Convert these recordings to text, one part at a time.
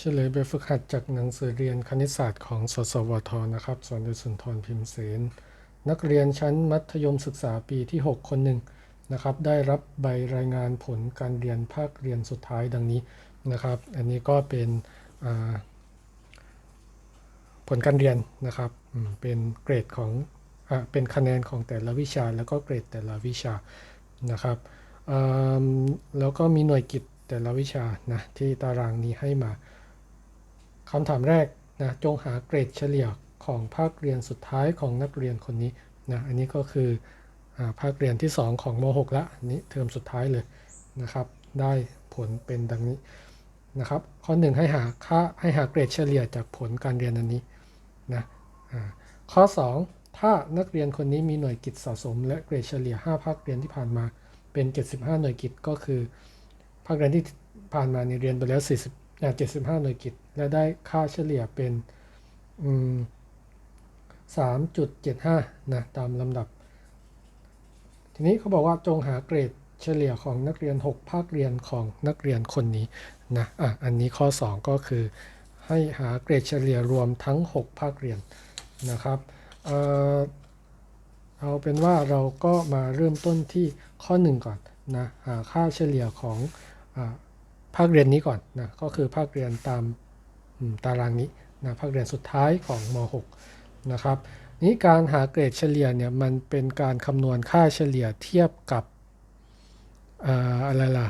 เฉลยแบบฝึกหัดจากหนังสือเรียนคณิตศาสตร์ของสสวทนะครับ สอนโดยสุนทรพิมพ์เสน นักเรียนชั้นมัธยมศึกษาปีที่ 6 คนหนึ่งนะครับ ได้รับใบรายงานผลการเรียนภาคเรียนสุดท้ายดังนี้นะครับ อันนี้ก็เป็นผลการเรียนนะครับ เป็นเกรดของอเป็นคะแนนของแต่ละวิชา แล้วก็เกรดแต่ละวิชานะครับแล้วก็มีหน่วยกิตแต่ละวิชานะที่ตารางนี้ให้มา คำถามแรกนะจงหาเกรดเฉลี่ยของภาคเรียนสุดท้ายของนักเรียนคนนี้นะอันนี้ก็คืออภาคเรียนที่ 2 ของม .6 ละอันนี้เทอมสุดท้ายเลยนะครับ ได้ผลเป็นดังนี้นะครับ ข้อ 1 ให้หาค่าให้หาเกรดเฉลี่ยจากผลการเรียนอันนี้นะข้อ 2 ถ้านักเรียนคนนี้มีหน่วยกิตสะสม และเกรดเฉลี่ย 5 ภาคเรียนที่ผ่านมาเป็น 75 หน่วยกิตก็คือ ภาคเรียนที่ผ่านมาเนี่ยเรียนไปแล้ว40อ่า75 หน่วยกิต และได้ค่าเฉลี่ยเป็นอืม3.75 นะ ตามลำดับ ทีนี้เขาบอกว่าจงหาเกรดเฉลี่ยของนักเรียน 6 ภาคเรียนของนักเรียนคนนี้นะ อะ อันนี้ข้อ 2 ก็คือ ให้หาเกรดเฉลี่ยรวมทั้ง 6 ภาคเรียนนะครับเออเอาเป็นว่าเราก็มาเริ่มต้นที่ข้อ 1 ก่อนนะ หาค่าเฉลี่ยของอภาคเรียนนี้ก่อนนะ ก็คือภาคเรียนตาม ตารางนี้นะภาคเรียนสุดท้ายของม .6 นะครับนี้การหาเกรดเฉลี่ยเนี่ยมันเป็นการคำนวณค่าเฉลี่ยเทียบกับอะไรล่ะ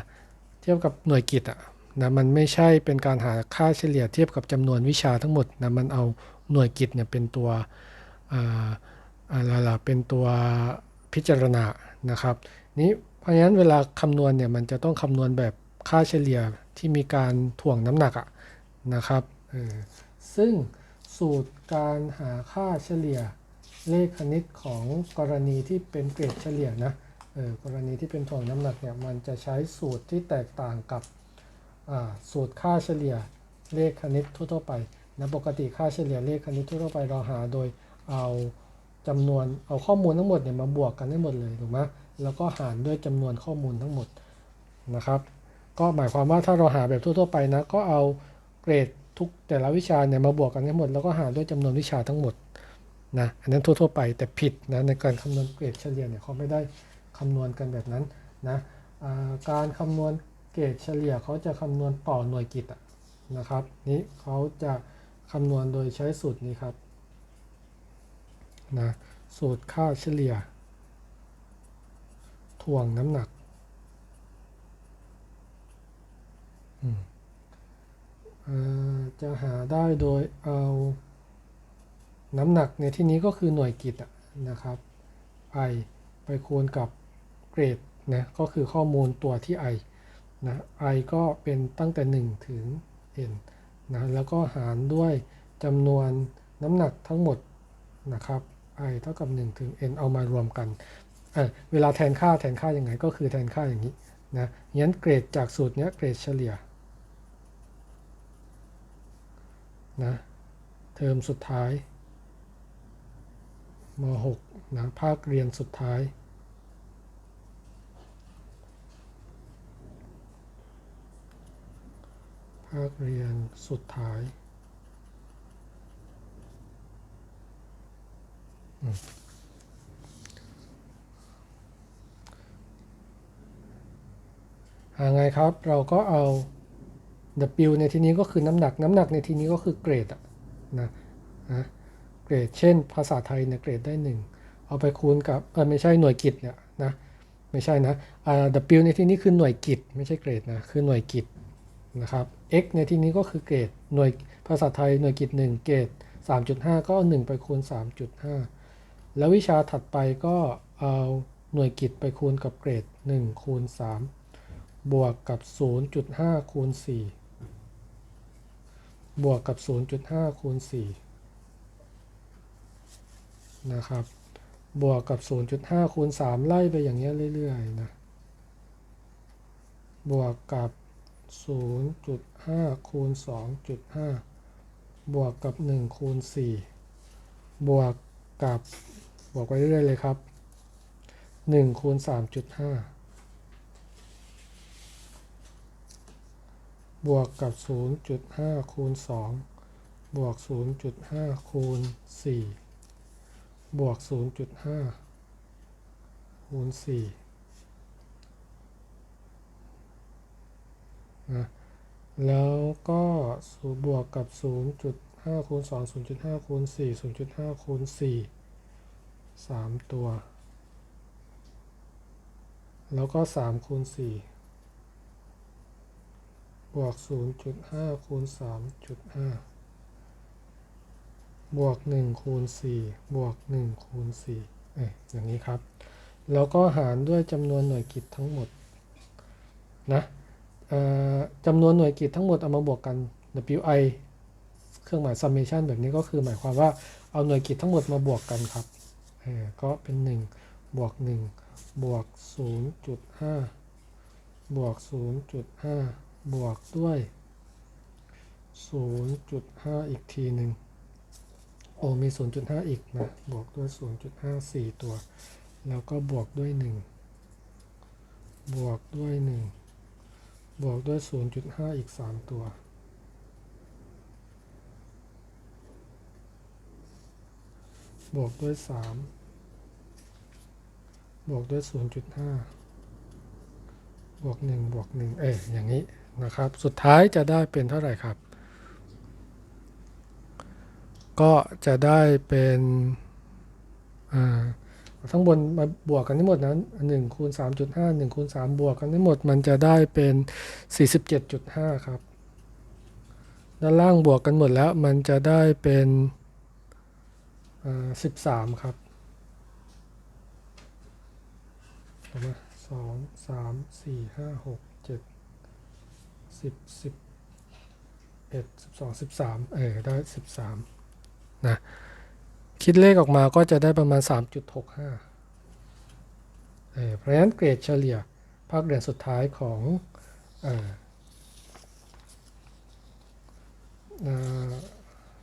เทียบกับหน่วยกิตอะนะมันไม่ใช่เป็นการหาค่าเฉลี่ยเทียบกับจำนวนวิชาทั้งหมดนะมันเอาหน่วยกิตเนี่ยเป็นตัวอะไรล่ะเป็นตัวพิจารณานะครับนี้เพราะฉะนั้นเวลาคำนวณเนี่ยมันจะต้องคำนวณแบบค่าเฉลี่ยที่มีการถ่วงน้ำหนักอะนะครับ ซึ่งสูตรการหาค่าเฉลี่ยเลขคณิตของกรณีที่เป็นเกรดเฉลี่ยนะกรณีที่เป็นถ่วงน้ำหนักเนี่ยมันจะใช้สูตรที่แตกต่างกับสูตรค่าเฉลี่ยเลขคณิตทั่วๆไปนะปกติค่าเฉลี่ยเลขคณิตทั่วๆไปเราหาโดยเอาจำนวนเอาข้อมูลทั้งหมดเนี่ยมาบวกกันได้หมดเลยถูกไหมแล้วก็หารด้วยจำนวนข้อมูลทั้งหมดนะครับ ก็หมายความว่าถ้าเราหาแบบทั่วๆไปนะก็เอาเกรด ทุกแต่ละวิชาเนี่ยมาบวกกันทั้งหมดแล้วก็หารด้วยจำนวนวิชาทั้งหมดนะอันนั้นทั่วๆไปแต่ผิดนะในการคำนวณเกรดเฉลี่ยเนี่ยเขาไม่ได้คำนวณกันแบบนั้นนะการคำนวณเกรดเฉลี่ยเขาจะคำนวณต่อหน่วยกิตนะครับนี้เขาจะคำนวณโดยใช้สูตรนี้ครับนะสูตรค่าเฉลี่ยถ่วงน้ำหนักอ่อ จะหาได้โดยเอาน้ำหนักในที่นี้ก็คือหน่วยกิตนะครับ i ไปคูณกับเกรดนะก็คือข้อมูลตัวที่ i นะ i ก็เป็นตั้งแต่ 1 ถึง n นะแล้วก็หารด้วยจำนวนน้ำหนักทั้งหมดนะครับ i เท่ากับ 1 ถึง n เอามารวมกันเเวลาแทนค่าแทนค่ายังไงก็คือแทนค่าอย่างนี้นะงั้นเกรดจากสูตรเนี้ยเกรดเฉลี่ย นะเทอมสุดท้ายม .6 นะภาคเรียนสุดท้าย ภาคเรียนสุดท้ายอืมหาไงครับเราก็เอา W ในที่นี้ก็คือน้ำหนัก น้ำหนักในที่นี้ก็คือเกรดอะนะนะเกรด เช่น ภาษาไทยเนี่ยเกรดได้ 1 เอาไปคูณกับเออไม่ใช่หน่วยกิตเนี่ยนะไม่ใช่นะอ่า W ในที่นี้คือหน่วยกิตไม่ใช่เกรดนะคือหน่วยกิตนะครับ X ในที่นี้ก็คือเกรดหน่วยภาษาไทยหน่วยกิต1เกรด 3.5 ก็เอา1ไปคูณ 3.5 แล้ววิชาถัดไปก็เอาหน่วยกิตไปคูณกับเกรด 1 คูณ 3 บวกกับ 0.5 คูณ 4 บวกกับ 0.5 คูณ 4 นะครับ บวกกับ 0.5 คูณ 3 ไล่ไปอย่างเงี้ยเรื่อยๆ นะ บวกกับ 0.5 คูณ 2.5 บวกกับ 1 คูณ 4 บวกกับบวกไปเรื่อยๆ เลยครับ 1 คูณ 3.5 บวกกับ 0.5 คูณ 2 บวก 0.5 คูณ 4 บวก 0.5 คูณ 4 นะ แล้วก็บวกกับ 0.5 คูณ 2 0.5 คูณ 4 0.5 คูณ 4 3 ตัว แล้วก็ 3 คูณ 4 วก 0.5 คูณ 3.5 บวก 1 คูณ 4 บวก 1 คูณ 4 เอ้ยอย่างนี้ครับ แล้วก็หารด้วยจำนวนหน่วยกิตทั้งหมด นะจำนวนหน่วยกิตทั้งหมดเอามาบวกกัน wi เครื่องหมาย summation แบบนี้ก็คือหมายความว่าเอาหน่วยกิตทั้งหมดมาบวกกันครับ ก็เป็น 1 บวก 1 บวก 0.5 บวก 0.5 บวกด้วย 0.5 อีกทีหนึ่งโอ้มี 0.5 อีกนะ บวกด้วย 0.5 4 ตัว แล้วก็บวกด้วย 1 บวกด้วย 1 บวกด้วย 0.5 อีก 3 ตัว บวกด้วย 3 บวกด้วย 0.5 บวก 1 บวก 1 เอ้ยอย่างนี้ นะครับ สุดท้ายจะได้เป็นเท่าไหร่ครับ ก็จะได้เป็นทั้งบนมาบวกกันทั้งหมดนั้น1คูณ3.5 1คูณ3บวกกันทั้งหมดมันจะได้เป็น 47.5 ครับ ด้านล่างบวกกันหมดแล้วมันจะได้เป็นอ่า13 ครับสองสามสี่ห้าหก สิบสิบเอ็ดสิบสองสิบสามเออได้สิบสามนะ คิดเลขออกมาก็จะได้ประมาณ3.65เออเพราะฉะนั้นเกรดเฉลี่ยภาคเรียนสุดท้ายของเออ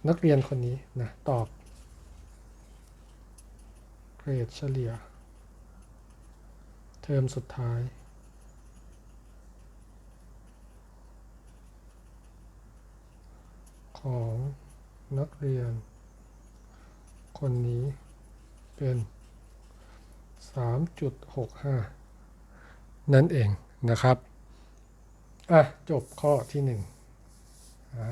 นักเรียนคนนี้นะตอบเกรดเฉลี่ย เทอมสุดท้าย ของนักเรียน คนนี้เป็น 3.65 นั่นเองนะครับ อะ จบข้อที่หนึ่งนะ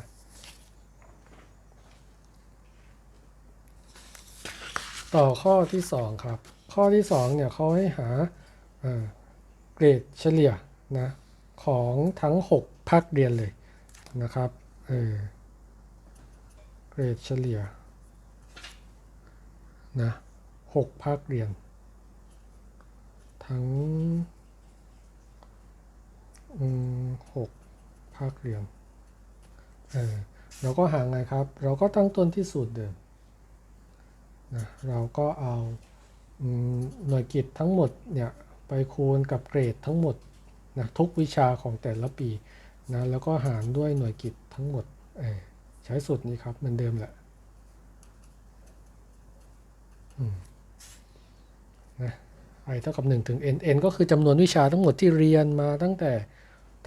ต่อข้อที่สองครับ ข้อที่สองเนี่ยเขาให้หาอ่าเกรดเฉลี่ยนะของทั้ง 6 ภาคเรียนเลยนะครับ เออ เกรดเฉลี่ยนะ6ภาคเรียน ทั้งหกภาคเรียนเออเราก็หาไงครับ เราก็ตั้งต้นที่สูตรเดิมนะเราก็เอาหน่วยกิตทั้งหมดเนี่ยไปคูณกับเกรดทั้งหมดนะทุกวิชาของแต่ละปีนะแล้วก็หารด้วยหน่วยกิตทั้งหมดเออ ใช้สูตรนี้ครับเหมือนเดิมแหละนะ i เท่ากับ1ถึง n n ก็คือจำนวนวิชาทั้งหมดที่เรียนมาตั้งแต่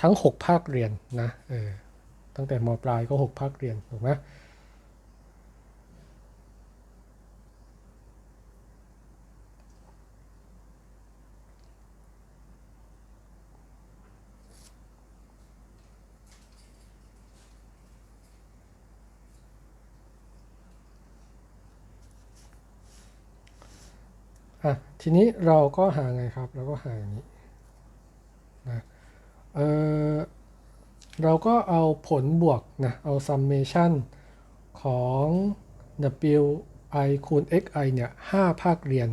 ทั้ง 6 ภาคเรียนนะเออตั้งแต่มปลายก็ 6 ภาคเรียนถูกไหม อะทีนี้เราก็หาไงครับเราก็หาอย่างนี้นะเออเราก็เอาผลบวกนะเอา summation ของ wi คูณ xi เนี่ย5ภาคเรียน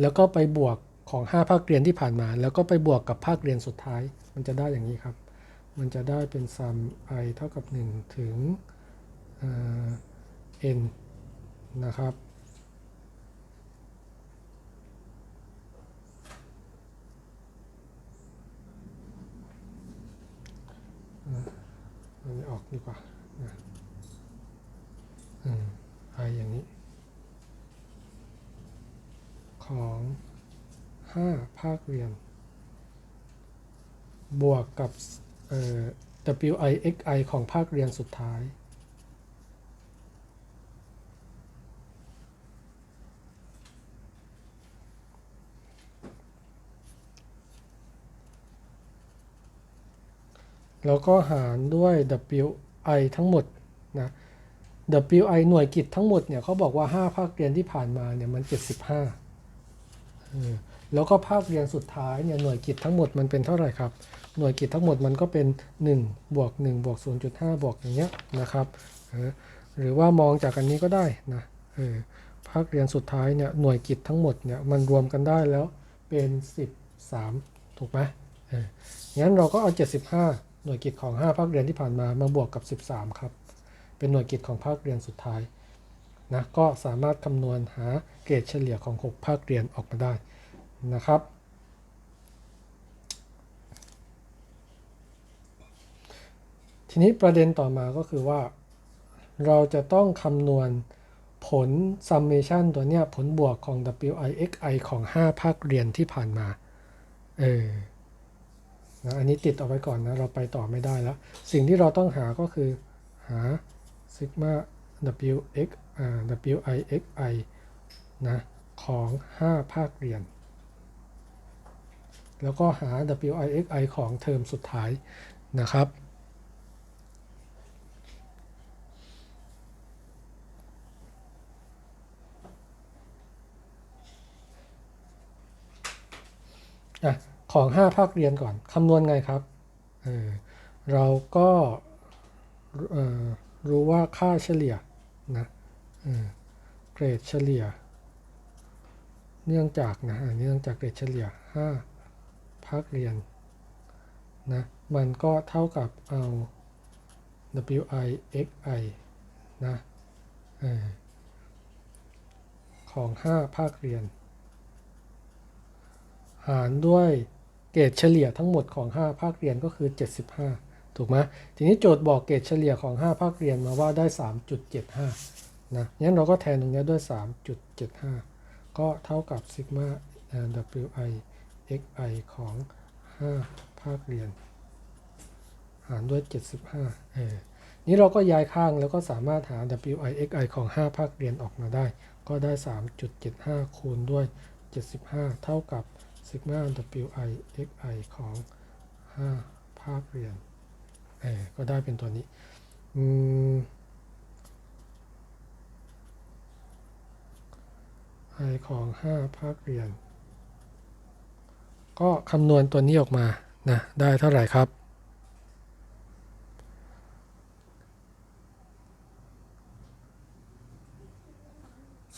แล้วก็ไปบวกของ 5 ภาคเรียนที่ผ่านมา แล้วก็ไปบวกกับภาคเรียนสุดท้าย มันจะได้อย่างนี้ครับ มันจะได้เป็น sum i เท่ากับ 1 ถึงเอ่อ n นะครับ อันนี้ออก ดีกว่านะอืมไออย่างนี้ ของห้าภาคเรียน บวกกับเอ่อ WIXI ของภาคเรียนสุดท้ายแล้วก็หารด้วย W WI ทั้งหมดนะ WI หน่วยกิจทั้งหมดเนี่ยเขาบอกว่า 5 ภาคเรียนที่ผ่านมาเนี่ยมัน 75เออแล้วก็ภาคเรียนสุดท้ายเนี่ยหน่วยกิจทั้งหมดมันเป็นเท่าไหร่ครับ หน่วยกิจทั้งหมดมันก็เป็น 1 บวก 1 บวก 0.5 บวกอย่างเงี้ยนะครับเออหรือว่ามองจากอันนี้ก็ได้นะเออภาคเรียนสุดท้ายเนี่ยหน่วยกิจทั้งหมดเนี่ยมันรวมกันได้แล้วเป็น 13 ถูกไหมเอองั้นเราก็เอา 75 หน่วยกิจของ 5 ภาคเรียนที่ผ่านมามาบวกกับ 13 ครับ เป็นหน่วยกิจของภาคเรียนสุดท้ายนะก็สามารถคำนวณหาเกรดเฉลี่ยของ 6 ภาคเรียนออกมาได้นะครับ ทีนี้ประเด็นต่อมาก็คือว่า เราจะต้องคำนวณผล summation ตัวเนี้ยผลบวกของ WIXI ของ 5 ภาคเรียนที่ผ่านมา เออ นะอันนี้ติดเอาไว้ก่อนนะ เราไปต่อไม่ได้แล้ว สิ่งที่เราต้องหาก็คือหา sigma WX อ่า WIXI นะของ 5 ภาคเรียน แล้วก็หา WIXI ของเทอมสุดท้ายนะครับอะ ของ 5 ภาคเรียนก่อนคำนวณไงครับเเราก็รู้ว่าค่าเฉลี่ยนะเเกรดเฉลี่ย เนื่องจากนะอะเนื่องจากเกรดเฉลี่ย 5 ภาคเรียนนะมันก็เท่ากับเอา WI XI นะเออของ 5 ภาคเรียน หารด้วย เกรดเฉลี่ยทั้งหมดของ 5 ภาคเรียนก็คือ 75 ถูกไหมทีนี้โจทย์บอกเกรดเฉลี่ยของ 5 ภาคเรียนมาว่าได้ 3.75 นะงั้นเราก็แทนตรงนี้ด้วย 3.75 ก็เท่ากับซิกมา WI XI ของ 5 ภาคเรียน หารด้วย 75 เออ นี้เราก็ย้ายข้างแล้วก็สามารถหา WI XI ของ 5 ภาคเรียนออกมาได้ ก็ได้ 3.75 คูณด้วย 75 เท่ากับ sigma WI XI ของ 5 ภาคเรียนเออก็ได้เป็นตัวนี้อืม i ของ 5 ภาคเรียน ก็คำนวณตัวนี้ออกมานะได้เท่าไหร่ครับ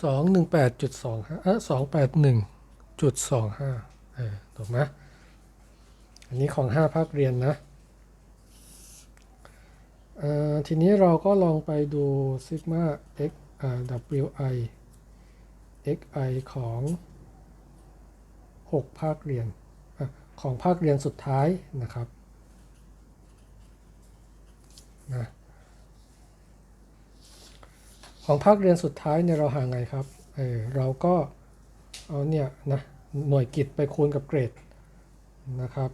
สองหนึ่งแปดจุดสองห้าเออสองแปดหนึ่งจุดสองห้า ถูกไหมอันนี้ของห้าภาคเรียนนะอ่อทีนี้เราก็ลองไปดู sigma x อ่า wi xi ของ 6 ภาคเรียนอของภาคเรียนสุดท้ายนะครับนะของภาคเรียนสุดท้ายเนี่ยเราหาไงครับเออเราก็เอาเนี่ยนะ หน่วยกิจไปคูณกับเกรดนะครับ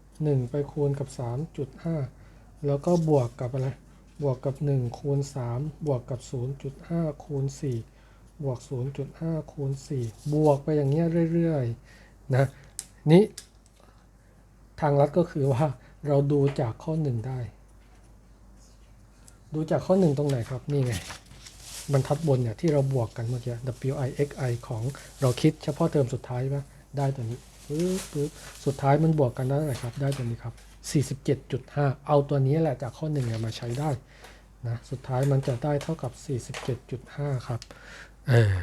1 ไปคูณกับ 3.5 แล้วก็บวกกับอะไร บวกกับ 1 คูณ 3 บวกกับ 0.5 คูณ 4 บวก 0.5 คูณ 4 บวกไปอย่างเงี้ยเรื่อยๆนะนี่ทางลัดก็คือว่าเราดูจากข้อ 1 ได้ ดูจากข้อ 1 ตรงไหนครับ นี่ไง บรรทัดบนเนี่ยที่เราบวกกันเมื่อกี้ WI XI ของเราคิดเฉพาะเทอมสุดท้ายป่ะได้ตัวนี้ปึ๊บปึ๊บสุดท้ายมันบวกกันได้เท่าไหร่ครับ ได้ตัวนี้ครับ 47.5 เอาตัวนี้แหละจากข้อหนึ่งเนี่ยมาใช้ได้นะสุดท้ายมันจะได้เท่ากับ 47.5 ครับเออ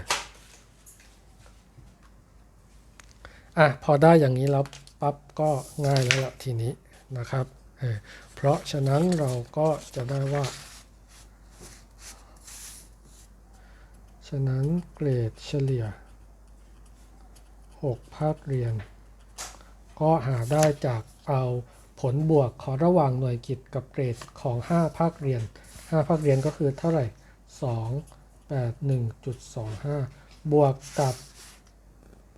อะพอได้อย่างนี้แล้วปั๊บก็ง่ายแล้วละทีนี้นะครับเออเพราะฉะนั้นเราก็จะได้ว่า ฉะนั้นเกรดเฉลี่ย 6 ภาคเรียน ก็หาได้จากเอาผลบวกของระหว่างหน่วยกิจกับเกรดของ 5 ภาคเรียน 5 ภาคเรียนก็คือเท่าไหร่ 2 8 1.25 บวกกับ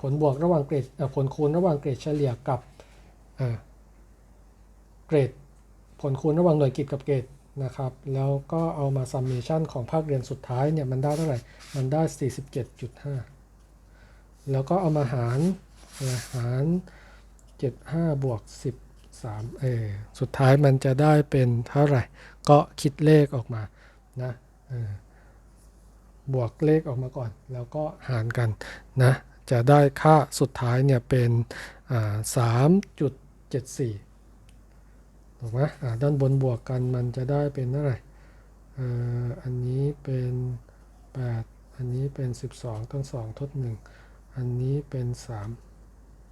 ผลบวกระหว่างเกรดเอ่อผลคูณระหว่างเกรดเฉลี่ยกับเกรดผลคูณระหว่างหน่วยกิจกับเกรด นะครับ แล้วก็เอามาซัมเมชันของภาคเรียนสุดท้ายเนี่ยมันได้เท่าไหร่ มันได้ 47.5 แล้วก็เอามาหารหาร 75 บวก 13 เออสุดท้ายมันจะได้เป็นเท่าไหร่ ก็คิดเลขออกมานะบวกเลขออกมาก่อน แล้วก็หารกันนะ จะได้ค่าสุดท้ายเนี่ยเป็น 3.74 ถูกไหมอ่าด้านบนบวกกันมันจะได้เป็นเท่าไหร่อันนี้เป็น 8 อันนี้เป็น 12 ต้อง 2 ทด 1 อันนี้เป็น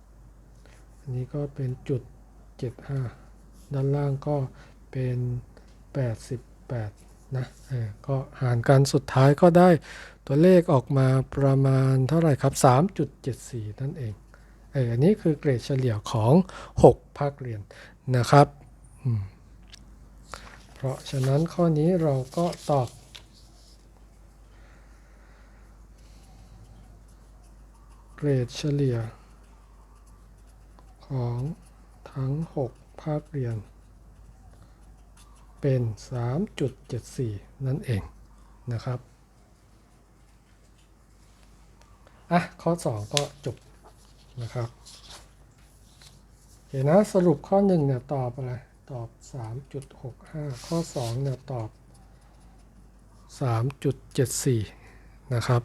3 อันนี้ก็เป็นจุด 75 ด้านล่างก็เป็น 88 นะก็หารกันสุดท้ายก็ได้ตัวเลขออกมาประมาณเท่าไหร่ครับ 3.74 นั่นเองเอออันนี้คือเกรดเฉลี่ยของ 6 ภาคเรียนนะครับ เพราะฉะนั้นข้อนี้เราก็ตอบ เกรดเฉลี่ย ของทั้ง 6 ภาคเรียน เป็น 3.74 นั่นเองนะครับอะข้อ 2 ก็จบนะครับโอเคนะสรุปข้อ1เนี่ยตอบอะไร ตอบ 3.65 ข้อ 2 เนี่ยตอบ 3.74 นะครับ